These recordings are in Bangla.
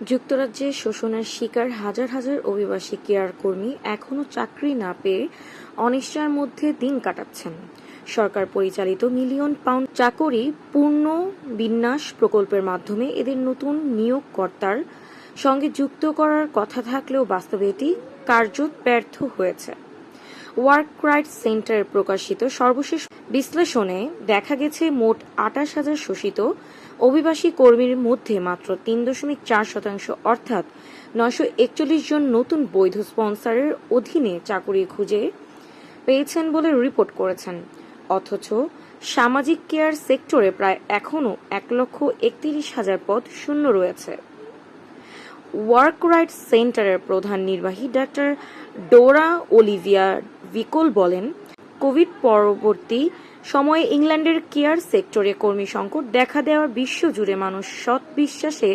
যুক্তরাজ্যে শোষণের শিকার হাজার হাজার অভিবাসী কেয়ার কর্মী এখনও চাকরি না পেয়ে অনিশ্চয়ের মধ্যে দিন কাটাচ্ছেন। সরকার পরিচালিত মিলিয়ন পাউন্ড চাকরি পূর্ণ বিন্যাস প্রকল্পের মাধ্যমে এদের নতুন নিয়োগকর্তার সঙ্গে যুক্ত করার কথা থাকলেও বাস্তবে এটি কার্যত ব্যর্থ হয়েছে। ওয়ার্ক রাইট সেন্টার প্রকাশিত সর্বশেষ বিশ্লেষণে দেখা গেছে মোট আটাশ হাজার শোষিত অভিবাসী কর্মীর মধ্যে মাত্র তিন দশমিক চার শতাংশ, অর্থাৎ নয়শো একচল্লিশ জন নতুন বৈধ স্পন্সরের অধীনে চাকরি খুঁজে পেয়েছেন বলে রিপোর্ট করেছেন। অথচ সামাজিক কেয়ার সেক্টরে প্রায় এখনও এক লক্ষ একত্রিশ হাজার পদ শূন্য রয়েছে। ওয়ার্ক রাইট সেন্টারের প্রধান নির্বাহী ডাক্তার ডোরা অলিভিয়া ভিকোল বলেন, কোভিড পরবর্তী সময়ে ইংল্যান্ডের কেয়ার সেক্টরে কর্মী সংকট দেখা দেওয়ার বিশ্বজুড়ে মানুষ সৎ বিশ্বাসে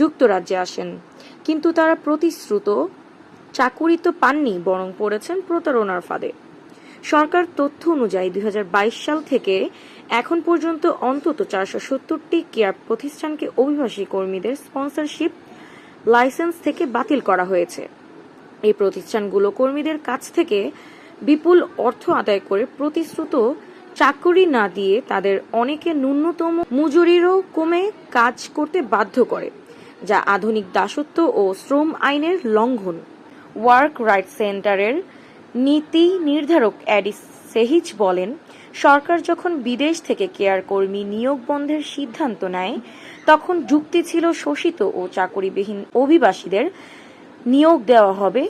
যুক্তরাজ্যে আসেন। কিন্তু তারা প্রতিশ্রুত চাকুরি তো পাননি, বরং পড়েছেন প্রতারণার ফাঁদে। সরকার তথ্য অনুযায়ী দু হাজার বাইশ সাল থেকে এখন পর্যন্ত অন্তত চারশো সত্তরটি কেয়ার প্রতিষ্ঠানকে অভিবাসী কর্মীদের স্পন্সরশিপ লাইসেন্স থেকে বাতিল করা হয়েছে। এই প্রতিষ্ঠানগুলো কর্মীদের কাছ থেকে বিপুল অর্থ আদায় করে প্রতিশ্রুত চাকরি না দিয়ে তাদের অনেকে ন্যূনতম মজুরিরও কমে কাজ করতে বাধ্য করে, যা আধুনিক দাসত্ব ও শ্রম আইনের লঙ্ঘন। ওয়ার্ক রাইট সেন্টারের নীতি নির্ধারক অ্যাডিস সেহিচ বলেন, সরকার যখন বিদেশ থেকে কেয়ার কর্মী নিয়োগ বন্ধের সিদ্ধান্ত নেয়, তখন যুক্তি ছিল শোষিত ও চাকরিবিহীন অভিবাসীদের নিয়োগ দেওয়া হবে,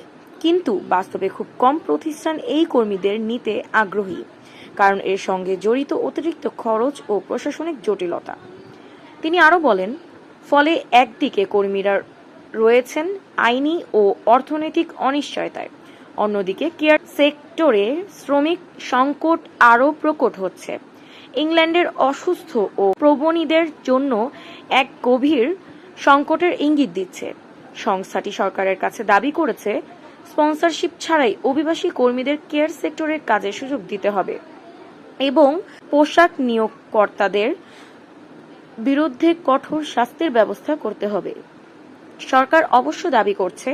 কিন্তু বাস্তবে খুব কম প্রতিষ্ঠান এই কর্মীদের নিতে আগ্রহী। কারণ এর সঙ্গে জড়িত অতিরিক্ত খরচ ও প্রশাসনিক জটিলতা। তিনি আরও বলেন, ফলে একদিকে কর্মীরা রয়েছেন আইনি ও অর্থনৈতিক অনিশ্চয়তায়, অন্যদিকে কেয়ার সেক্টরে শ্রমিক সংকট আরও প্রকট হচ্ছে। ইংল্যান্ডের অসুস্থ ও প্রবণীদের জন্য এক গভীর সংকটের ইঙ্গিত দিচ্ছে। সংস্থাটি সরকারের কাছে দাবি করেছে, স্পন্সরশিপ ছাড়াই অভিবাসী কর্মীদের কেয়ার সেক্টরের কাজে সুযোগ দিতে হবে। এবং পোশাক নিয়োগকর্তাদের বিরুদ্ধে কঠোর শাস্তির ব্যবস্থা করতে হবে। সরকার অবশ্য দাবি করছে,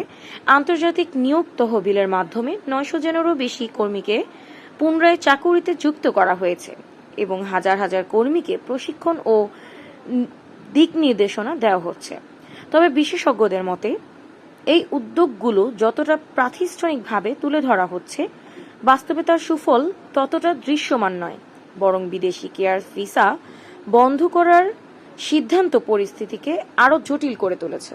আন্তর্জাতিক নিয়োগ তহবিলের মাধ্যমে নয়শো জনেরও বেশি কর্মীকে পুনরায় চাকুরিতে যুক্ত করা হয়েছে এবং হাজার হাজার কর্মীকে প্রশিক্ষণ ও দিক নির্দেশনা দেওয়া হচ্ছে। তবে বিশেষজ্ঞদের মতে, এই উদ্যোগগুলো যতটা প্রাতিষ্ঠানিকভাবে তুলে ধরা হচ্ছে বাস্তবে তার সুফল ততটা দৃশ্যমান নয়, বরং বিদেশি কেয়ার ভিসা বন্ধ করার সিদ্ধান্ত পরিস্থিতিকে আরও জটিল করে তুলেছে।